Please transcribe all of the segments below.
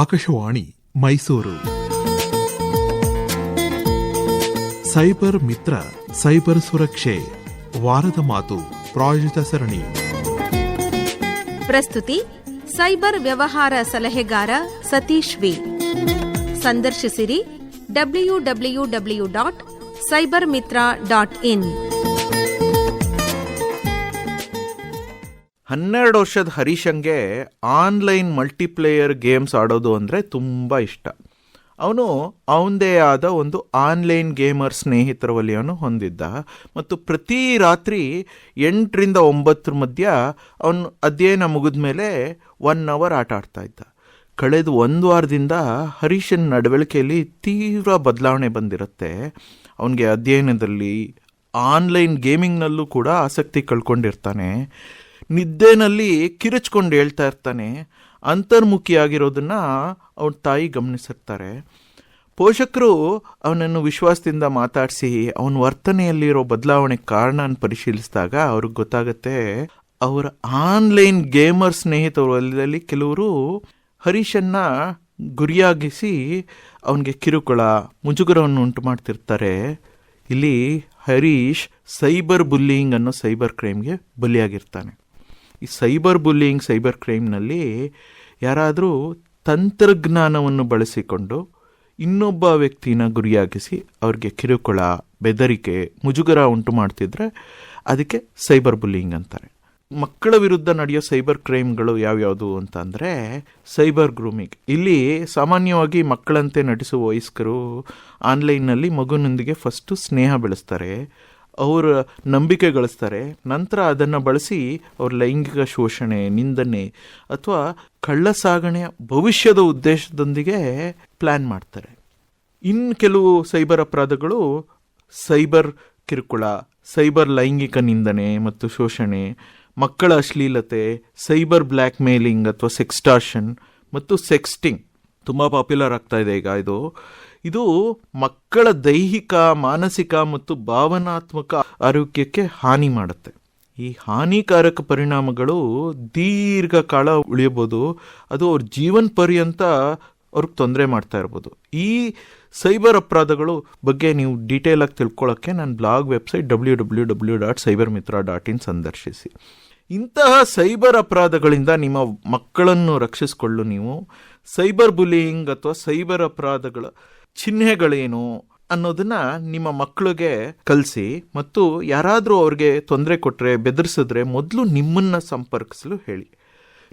Akashvani Mysuru. Cyber ಮಿತ್ರ, cyber ಸುರಕ್ಷೆ, ವಾರದ ಮಾತು, ಪ್ರಾಯೋಜಿತ ಸರಣಿ. ಪ್ರಸ್ತುತಿ, ಸೈಬರ್ ವ್ಯವಹಾರ ಸಲಹೆಗಾರ Satish V. ಸಂದರ್ಶಿಸಿರಿ, W W W dot cyber Mitra dot in. ಹನ್ನೆರಡು ವರ್ಷದ ಹರೀಶಂಗೆ ಆನ್ಲೈನ್ ಮಲ್ಟಿಪ್ಲೇಯರ್ ಗೇಮ್ಸ್ ಆಡೋದು ಅಂದರೆ ತುಂಬ ಇಷ್ಟ. ಅವನು ಅವನದೇ ಆದ ಒಂದು ಆನ್ಲೈನ್ ಗೇಮರ್ ಸ್ನೇಹಿತರ ವಲಯವನ್ನು ಹೊಂದಿದ್ದ. ಮತ್ತು ಪ್ರತಿ ರಾತ್ರಿ ಎಂಟರಿಂದ ಒಂಬತ್ತರ ಮಧ್ಯ ಅವನು ಅಧ್ಯಯನ ಮುಗಿದ ಮೇಲೆ ಒನ್ ಅವರ್ ಆಟ ಆಡ್ತಾ ಇದ್ದ. ಕಳೆದ ಒಂದು ವಾರದಿಂದ ಹರೀಶನ್ ನಡವಳಿಕೆಯಲ್ಲಿ ತೀವ್ರ ಬದಲಾವಣೆ ಬಂದಿರುತ್ತೆ. ಅವನಿಗೆ ಅಧ್ಯಯನದಲ್ಲಿ ಆನ್ಲೈನ್ ಗೇಮಿಂಗ್ನಲ್ಲೂ ಕೂಡ ಆಸಕ್ತಿ ಕಳ್ಕೊಂಡಿರ್ತಾನೆ. ನಿದ್ದೆನಲ್ಲಿ ಕಿರಿಚ್ಕೊಂಡು ಹೇಳ್ತಾ ಇರ್ತಾನೆ. ಅಂತರ್ಮುಖಿಯಾಗಿರೋದನ್ನ ಅವನ ತಾಯಿ ಗಮನಿಸಿರ್ತಾರೆ. ಪೋಷಕರು ಅವನನ್ನು ವಿಶ್ವಾಸದಿಂದ ಮಾತಾಡಿಸಿ ಅವನ ವರ್ತನೆಯಲ್ಲಿರೋ ಬದಲಾವಣೆ ಕಾರಣ ಪರಿಶೀಲಿಸಿದಾಗ ಅವ್ರಿಗೆ ಗೊತ್ತಾಗತ್ತೆ, ಅವರ ಆನ್ಲೈನ್ ಗೇಮರ್ ಸ್ನೇಹಿತರ ವಲಯದಲ್ಲಿ ಕೆಲವರು ಹರೀಶನ್ನ ಗುರಿಯಾಗಿಸಿ ಅವನಿಗೆ ಕಿರುಕುಳ, ಮುಜುಗರವನ್ನು ಉಂಟು ಮಾಡ್ತಿರ್ತಾರೆ. ಇಲ್ಲಿ ಹರೀಶ್ ಸೈಬರ್ ಬುಲ್ಲಿಂಗ್ ಅನ್ನೋ ಸೈಬರ್ ಕ್ರೈಮ್ಗೆ ಬಲಿಯಾಗಿರ್ತಾನೆ. ಈ ಸೈಬರ್ ಬುಲ್ಲಿಂಗ್ ಸೈಬರ್ ಕ್ರೈಮ್ನಲ್ಲಿ ಯಾರಾದರೂ ತಂತ್ರಜ್ಞಾನವನ್ನು ಬಳಸಿಕೊಂಡು ಇನ್ನೊಬ್ಬ ವ್ಯಕ್ತಿನ ಗುರಿಯಾಗಿಸಿ ಅವ್ರಿಗೆ ಕಿರುಕುಳ, ಬೆದರಿಕೆ, ಮುಜುಗರ ಉಂಟು ಮಾಡ್ತಿದ್ರೆ ಅದಕ್ಕೆ ಸೈಬರ್ ಬುಲ್ಲಿಂಗ್ ಅಂತಾರೆ. ಮಕ್ಕಳ ವಿರುದ್ಧ ನಡೆಯೋ ಸೈಬರ್ ಕ್ರೈಮ್ಗಳು ಯಾವ್ಯಾವುದು ಅಂತ ಅಂದರೆ ಸೈಬರ್ ಗ್ರೂಮಿಂಗ್. ಇಲ್ಲಿ ಸಾಮಾನ್ಯವಾಗಿ ಮಕ್ಕಳಂತೆ ನಟಿಸುವ ವಯಸ್ಕರು ಆನ್ಲೈನ್ನಲ್ಲಿ ಮಗುನೊಂದಿಗೆ ಫಸ್ಟು ಸ್ನೇಹ ಬೆಳೆಸ್ತಾರೆ ಅವರ ನಂಬಿಕೆ ಗಳಿಸ್ತಾರೆ. ನಂತರ ಅದನ್ನು ಬಳಸಿ ಅವ್ರ ಲೈಂಗಿಕ ಶೋಷಣೆ, ನಿಂದನೆ ಅಥವಾ ಕಳ್ಳ ಸಾಗಣೆಯ ಭವಿಷ್ಯದ ಉದ್ದೇಶದೊಂದಿಗೆ ಪ್ಲ್ಯಾನ್ ಮಾಡ್ತಾರೆ. ಇನ್ನು ಕೆಲವು ಸೈಬರ್ ಅಪರಾಧಗಳು ಸೈಬರ್ ಕಿರುಕುಳ, ಸೈಬರ್ ಲೈಂಗಿಕ ನಿಂದನೆ ಮತ್ತು ಶೋಷಣೆ, ಮಕ್ಕಳ ಅಶ್ಲೀಲತೆ, ಸೈಬರ್ ಬ್ಲ್ಯಾಕ್ ಮೇಲಿಂಗ್ ಅಥವಾ ಸೆಕ್ಸ್ಟಾರ್ಷನ್ ಮತ್ತು ಸೆಕ್ಸ್ಟಿಂಗ್. ತುಂಬ ಪಾಪ್ಯುಲರ್ ಆಗ್ತಾ ಇದೆ ಈಗ ಇದು. ಇದು ಮಕ್ಕಳ ದೈಹಿಕ, ಮಾನಸಿಕ ಮತ್ತು ಭಾವನಾತ್ಮಕ ಆರೋಗ್ಯಕ್ಕೆ ಹಾನಿ ಮಾಡುತ್ತೆ. ಈ ಹಾನಿಕಾರಕ ಪರಿಣಾಮಗಳು ದೀರ್ಘಕಾಲ ಉಳಿಯಬಹುದು. ಅದು ಅವ್ರ ಜೀವನ ಪರ್ಯಂತ ಅವ್ರಿಗೆ ತೊಂದರೆ ಮಾಡ್ತಾ ಇರ್ಬೋದು. ಈ ಸೈಬರ್ ಅಪರಾಧಗಳು ಬಗ್ಗೆ ನೀವು ಡೀಟೇಲ್ ಆಗಿ ತಿಳ್ಕೊಳ್ಳೋಕ್ಕೆ ನನ್ನ blog website W W W dot cyber Mitra dot in ಸಂದರ್ಶಿಸಿ. ಇಂತಹ ಸೈಬರ್ ಅಪರಾಧಗಳಿಂದ ನಿಮ್ಮ ಮಕ್ಕಳನ್ನು ರಕ್ಷಿಸಿಕೊಳ್ಳು ನೀವು. ಸೈಬರ್ ಬುಲಿಯಿಂಗ್ ಅಥವಾ ಸೈಬರ್ ಅಪರಾಧಗಳ ಚಿಹ್ನೆಗಳೇನು ಅನ್ನೋದನ್ನ ನಿಮ್ಮ ಮಕ್ಕಳಿಗೆ ಕಲಿಸಿ ಮತ್ತು ಯಾರಾದರೂ ಅವ್ರಿಗೆ ತೊಂದರೆ ಕೊಟ್ಟರೆ ಬೆದರಿಸಿದ್ರೆ ಮೊದಲು ನಿಮ್ಮನ್ನು ಸಂಪರ್ಕಿಸಲು ಹೇಳಿ.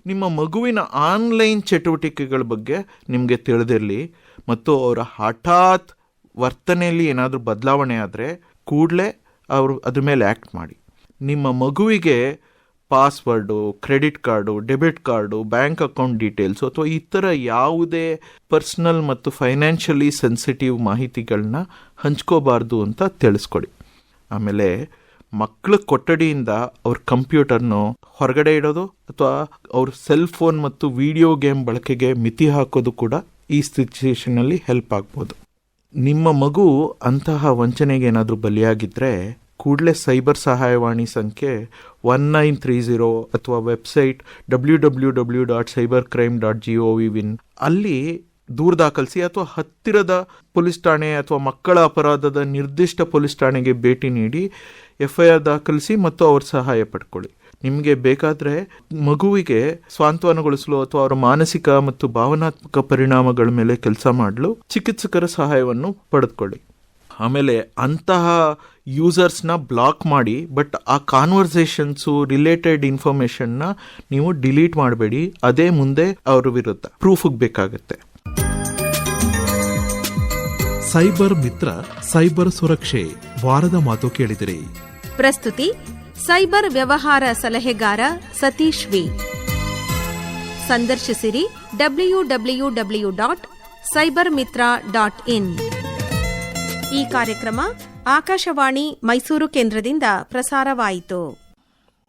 ನಿಮ್ಮ ಮಗುವಿನ ಆನ್ಲೈನ್ ಚಟುವಟಿಕೆಗಳ ಬಗ್ಗೆ ನಿಮಗೆ ತಿಳಿದಿರಲಿ ಮತ್ತು ಅವರ ಹಠಾತ್ ವರ್ತನೆಯಲ್ಲಿ ಏನಾದರೂ ಬದಲಾವಣೆ ಆದರೆ ಕೂಡಲೇ ಅವರು ಅದ್ರ ಮೇಲೆ ಆ್ಯಕ್ಟ್ ಮಾಡಿ. ನಿಮ್ಮ ಮಗುವಿಗೆ password credit card debit card bank account details ಅಥವಾ ಇತರ ಯಾವುದೇ ಪರ್ಸ್ನಲ್ ಮತ್ತು ಫೈನಾನ್ಷಿಯಲಿ ಸೆನ್ಸಿಟಿವ್ ಮಾಹಿತಿಗಳನ್ನ ಹಂಚ್ಕೋಬಾರ್ದು ಅಂತ ತಿಳಿಸ್ಕೊಡಿ. ಆಮೇಲೆ ಮಕ್ಕಳ ಕೊಠಡಿಯಿಂದ ಅವ್ರ ಕಂಪ್ಯೂಟರ್ನು ಹೊರಗಡೆ ಇಡೋದು ಅಥವಾ ಅವ್ರ ಸೆಲ್ ಫೋನ್ ಮತ್ತು ವಿಡಿಯೋ ಗೇಮ್ ಬಳಕೆಗೆ ಮಿತಿ ಹಾಕೋದು ಕೂಡ ಈ ಸಿಚುಯೇಷನಲ್ಲಿ ಹೆಲ್ಪ್ ಆಗ್ಬೋದು. ನಿಮ್ಮ ಮಗು ಅಂತಹ ವಂಚನೆಗೆ ಏನಾದರೂ ಬಲಿಯಾಗಿದ್ದರೆ ಕೂಡಲೇ ಸೈಬರ್ ಸಹಾಯವಾಣಿ ಸಂಖ್ಯೆ ಒನ್ ನೈನ್ ತ್ರೀ ಝೀರೋ ಅಥವಾ website W W W dot cyber crime dot G O V in ಅಲ್ಲಿ ದೂರು ದಾಖಲಿಸಿ ಅಥವಾ ಹತ್ತಿರದ ಪೊಲೀಸ್ ಠಾಣೆ ಅಥವಾ ಮಕ್ಕಳ ಅಪರಾಧದ ನಿರ್ದಿಷ್ಟ ಪೊಲೀಸ್ ಠಾಣೆಗೆ ಭೇಟಿ ನೀಡಿ ಎಫ್ ಐ ಆರ್ ದಾಖಲಿಸಿ ಮತ್ತು ಅವ್ರ ಸಹಾಯ ಪಡ್ಕೊಳ್ಳಿ. ನಿಮಗೆ ಬೇಕಾದರೆ ಮಗುವಿಗೆ ಸ್ವಾಂತವನಗೊಳಿಸಲು ಅಥವಾ ಅವರ ಮಾನಸಿಕ ಮತ್ತು ಭಾವನಾತ್ಮಕ ಪರಿಣಾಮಗಳ ಮೇಲೆ ಕೆಲಸ ಮಾಡಲು ಚಿಕಿತ್ಸಕರ ಸಹಾಯವನ್ನು ಪಡೆದುಕೊಳ್ಳಿ. ಆಮೇಲೆ ಅಂತಹ ಯೂಸರ್ಸ್ನ ಬ್ಲಾಕ್ ಮಾಡಿ ಬಟ್ ಆ ಕಾನ್ವರ್ಸೇಷನ್ಸು ರಿಲೇಟೆಡ್ ಇನ್ಫಾರ್ಮೇಷನ್ನ ನೀವು ಡಿಲೀಟ್ ಮಾಡಬೇಡಿ. ಅದೇ ಮುಂದೆ ಅವ್ರ ವಿರುದ್ಧ ಪ್ರೂಫಿಗೆ ಬೇಕಾಗುತ್ತೆ. ಸೈಬರ್ ಮಿತ್ರ ಸೈಬರ್ ಸುರಕ್ಷೆ ವಾರದ ಮಾತು ಕೇಳಿದಿರಿ. ಪ್ರಸ್ತುತಿ ಸೈಬರ್ ವ್ಯವಹಾರ ಸಲಹೆಗಾರ Satish V. ಸಂದರ್ಶಿಸಿರಿ W W W dot cyber Mitra dot in ಈ ಕಾರ್ಯಕ್ರಮ ಆಕಾಶವಾಣಿ ಮೈಸೂರು ಕೇಂದ್ರದಿಂದ ಪ್ರಸಾರವಾಯಿತು.